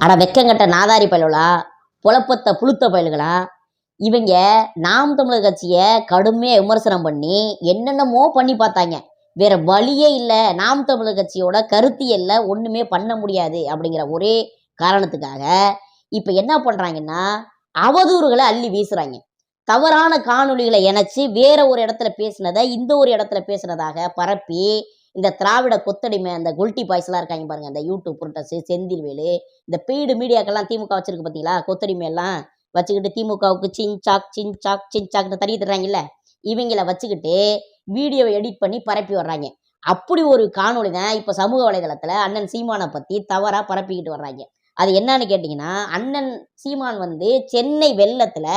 அட வெக்கங்கட்ட நாதாரி பயலுகளா? புலப்பத்த புழுத்த பயல்களா? இவங்க நாம் தமிழர் கட்சியை கடுமையாக விமர்சனம் பண்ணி என்னென்னமோ பண்ணி பார்த்தாங்க. வேற வழியே இல்லை. நாம் தமிழர் கட்சியோட கருத்தியல்ல ஒன்றுமே பண்ண முடியாது அப்படிங்கிற ஒரே காரணத்துக்காக இப்போ என்ன பண்ணுறாங்கன்னா அவதூறுகளை அள்ளி வீசுகிறாங்க தவறான காணொலிகளை இணைச்சி வேற ஒரு இடத்துல பேசினதை இந்த ஒரு இடத்துல பேசுனதாக பரப்பி இந்த திராவிட கொத்தடிமை அந்த குல்டி பாய்ஸ்லாம் இருக்காங்க பாருங்க இந்த யூடியூப் புரட்டஸ் செந்தில்வேலு இந்த பெய்டு மீடியாக்கெல்லாம் திமுக வச்சிருக்கு பார்த்தீங்களா கொத்தடிமை எல்லாம் வச்சுக்கிட்டு திமுகவுக்கு சின் சாக் சின் சாக் சின் சாக்னு தர்றாங்கல்ல? இவங்கள வச்சுக்கிட்டு வீடியோவை எடிட் பண்ணி பரப்பி வர்றாங்க. அப்படி ஒரு காணொளி தான் இப்போ சமூக வலைதளத்தில் அண்ணன் சீமானை பற்றி தவறாக பரப்பிக்கிட்டு வர்றாங்க. அது என்னன்னு கேட்டிங்கன்னா அண்ணன் சீமான் வந்து சென்னை வெள்ளத்தில்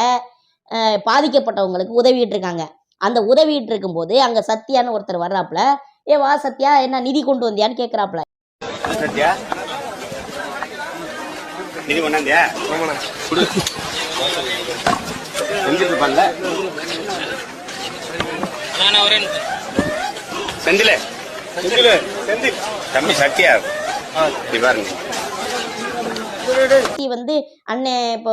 பாதிக்கப்பட்டவங்களுக்கு உதவிட்டு இருக்காங்க. அந்த உதவிட்டு இருக்கும்போது அங்கே சத்தியான ஒருத்தர் வர்றாப்புல ஏ வா சத்யா என்ன நிதி கொண்டு வந்தியான்னு கேட்குறாப்புல சத்யா? நிதி கொண்டாந்தியா குடு. செஞ்சுட்டு இருப்பான்ல. செந்தில். செந்தில். செந்தில் தம்பி சத்யா. பாருங்க. வந்து அண்ணன் இப்போ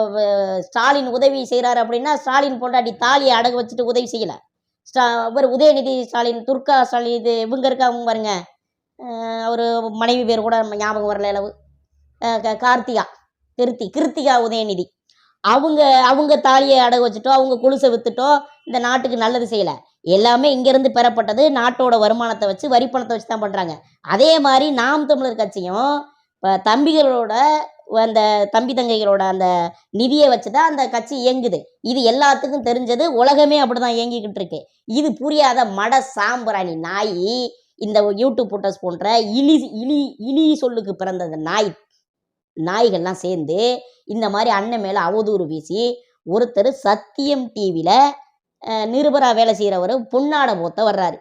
ஸ்டாலின் உதவி செய்கிறாரு அப்படின்னா ஸ்டாலின் பொண்டாட்டி தாலியை அடகு வச்சுட்டு உதவி செய்யலை. ஸ்டா இவர் உதயநிதி ஸ்டாலின் துர்கா ஸ்டாலின் இது இவங்க இருக்காங்க பாருங்க. அவர் மனைவி பேர் கூட நம்ம ஞாபகம் வரல அளவு. கார்த்திகா கிருத்தி கிருத்திகா உதயநிதி. அவங்க அவங்க தாலியை அடகு வச்சுட்டோ அவங்க குலுசை வித்துட்டோ இந்த நாட்டுக்கு நல்லது செய்யலை. எல்லாமே இங்கேருந்து பெறப்பட்டது நாட்டோட வருமானத்தை வச்சு வரி பணத்தை வச்சு தான் பண்ணுறாங்க அதே மாதிரி நாம் தமிழர் கட்சியும் இப்போ தம்பிகளோட அந்த தம்பி தங்கைகளோட அந்த நிதியை வச்சு தான் அந்த கட்சி இயங்குது. இது எல்லாத்துக்கும் தெரிஞ்சது உலகமே அப்படிதான் இயங்கிக்கிட்டு இருக்கு. இது புரியாத மட சாம்பிராணி நாய் இந்த யூடியூப் போட்டஸ் போன்ற இலி இலி இலி சொல்லுக்கு பிறந்த அந்த நாய் நாய்கள்லாம் சேர்ந்து இந்த மாதிரி அண்ணன் மேலே அவதூறு வீசி ஒருத்தர் சத்தியம் டிவியில் நிருபராக வேலை செய்கிறவர் பொன்னாட போத்த வர்றாரு.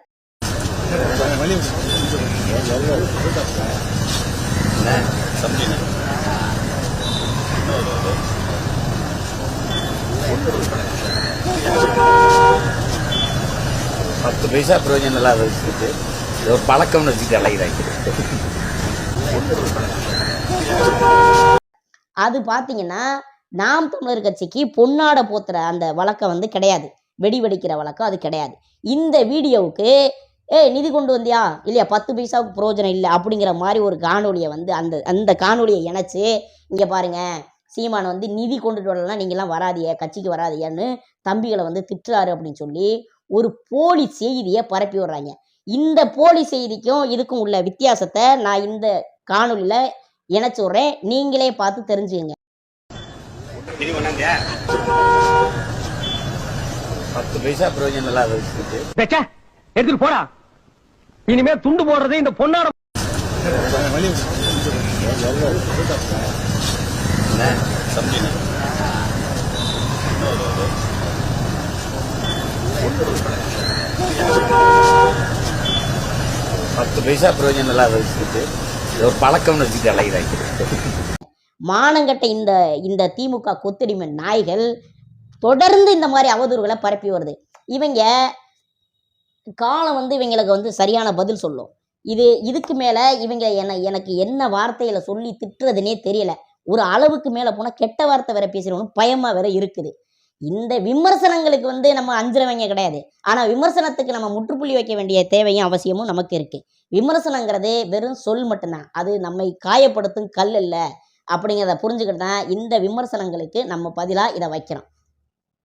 பத்து பைசா பிரயோஜனம் இல்லாத வச்சுட்டு இது ஒரு பழக்கம்னு வச்சுட்டு அலைகிறாங்க அது பார்த்தீங்கன்னா நாம் தமிழர் கட்சிக்கு பொன்னாட போத்துற அந்த வழக்கம் வந்து கிடையாது. வெடி வெடிக்கிற வழக்கம் அது கிடையாது. இந்த வீடியோவுக்கு ஏய் நிதி கொண்டு வந்தியா? இல்லையா? பத்து பைசாவுக்கு பிரயோஜனம் இல்லை. அப்படிங்கிற மாதிரி ஒரு காணொலியை வந்து அந்த அந்த காணொலியை இணைச்சு இங்கே பாருங்க சீமான் வந்து நிதி கொண்டுட்டு வரலாம் நீங்களாம் வராதிய கட்சிக்கு வராதியான்னு தம்பிகளை வந்து திட்டுறாரு அப்படின்னு சொல்லி ஒரு போலி செய்தியை பரப்பி விடுறாங்க. இந்த போலி செய்திக்கும் இதுக்கும் உள்ள வித்தியாசத்தை நான் இந்த காணொலியில் இணைச்சு விட்றேன். நீங்களே பார்த்து தெரிஞ்சுங்க பத்து பைசா பிரயோஜனம் இல்லாத எடுத்துட்டு போடா. இனிமே துண்டு போடுறது இந்த பொண்ணாட பத்து பைசா பிரயோஜனம் இல்லாத வச்சுட்டு ஒரு பழக்கம்னு வச்சுட்டு மானங்கட்ட இந்த இந்த திமுக கொத்தடிமை நாய்கள் தொடர்ந்து இந்த மாதிரி அவதூறுகளை பரப்பி வருது. இவங்க காலம் வந்து இவங்களுக்கு வந்து சரியான பதில் சொல்லும். இது இதுக்கு மேலே இவங்க என்ன எனக்கு என்ன வார்த்தையில் சொல்லி திட்டுறதுனே தெரியல. ஒரு அளவுக்கு மேலே போனால் கெட்ட வார்த்தை வேற பேசுகிறவனு பயமாக வேற இருக்குது. இந்த விமர்சனங்களுக்கு வந்து நம்ம அஞ்சுறவங்க கிடையாது. ஆனால் விமர்சனத்துக்கு நம்ம முற்றுப்புள்ளி வைக்க வேண்டிய தேவையும் அவசியமும் நமக்கு இருக்குது விமர்சனங்கிறது வெறும் சொல் மட்டும்தான். அது நம்மை காயப்படுத்தும் கல் இல்லை. அப்படிங்கிறத புரிஞ்சுக்கிட்டு தான் இந்த விமர்சனங்களுக்கு நம்ம பதிலாக இதை வைக்கிறோம்.